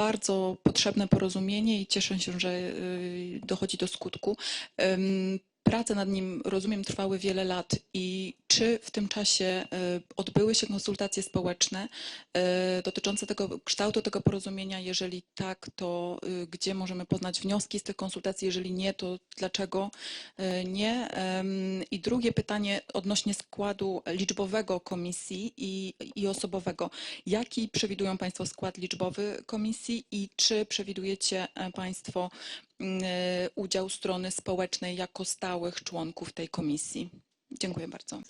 bardzo potrzebne porozumienie i cieszę się, że y, dochodzi do skutku. Prace nad nim, rozumiem, trwały wiele lat i czy w tym czasie y, odbyły się konsultacje społeczne y, dotyczące tego kształtu tego porozumienia? Jeżeli tak, to y, gdzie możemy poznać wnioski z tych konsultacji? Jeżeli nie, to dlaczego nie? I drugie pytanie odnośnie składu liczbowego komisji i, i osobowego. Jaki przewidują Państwo skład liczbowy komisji i czy przewidujecie e, Państwo udział strony społecznej jako stałych członków tej komisji? Dziękuję bardzo.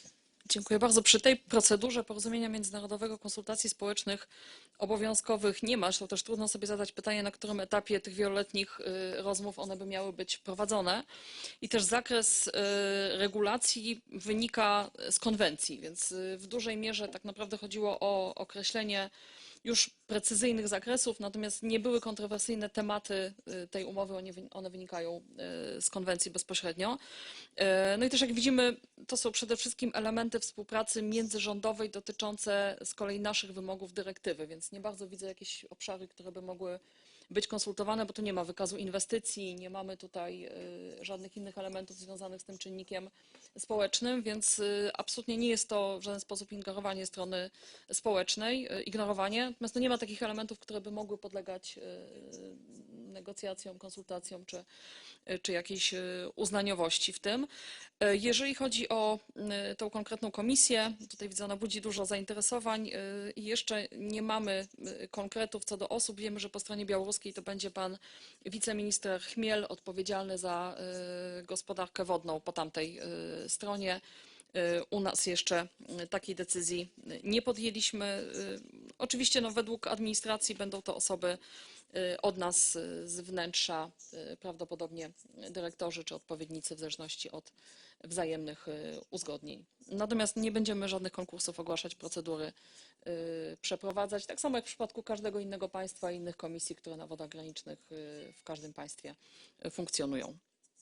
Dziękuję bardzo. Przy tej procedurze porozumienia międzynarodowego konsultacji społecznych obowiązkowych nie ma. Zresztą też trudno sobie zadać pytanie, na którym etapie tych wieloletnich y, rozmów one by miały być prowadzone. I też zakres y, regulacji wynika z konwencji, więc y, w dużej mierze tak naprawdę chodziło o określenie już precyzyjnych zakresów, natomiast nie były kontrowersyjne tematy y, tej umowy, one, wy- one wynikają y, z konwencji bezpośrednio. E, No i też jak widzimy, to są przede wszystkim elementy współpracy międzyrządowej dotyczące z kolei naszych wymogów dyrektywy, więc nie bardzo widzę jakieś obszary, które by mogły być konsultowane, bo tu nie ma wykazu inwestycji, nie mamy tutaj y, żadnych innych elementów związanych z tym czynnikiem społecznym, więc y, absolutnie nie jest to w żaden sposób ignorowanie strony społecznej, y, ignorowanie, natomiast no nie ma takich elementów, które by mogły podlegać negocjacjom, konsultacjom czy, czy jakiejś y, uznaniowości w tym. E, Jeżeli chodzi o y, tą konkretną komisję, tutaj widzę, ona budzi dużo zainteresowań i jeszcze nie mamy konkretów co do osób. Wiemy, że po stronie białoruskiej to będzie pan wiceminister Chmiel, odpowiedzialny za gospodarkę wodną po tamtej stronie. U nas jeszcze takiej decyzji nie podjęliśmy. Oczywiście no, według administracji będą to osoby od nas y, z wnętrza, y, prawdopodobnie dyrektorzy czy odpowiednicy w zależności od wzajemnych y, uzgodnień. Natomiast nie będziemy żadnych konkursów ogłaszać, procedury y, przeprowadzać, tak samo jak w przypadku każdego innego państwa i innych komisji, które na wodach granicznych y, w każdym państwie y, funkcjonują.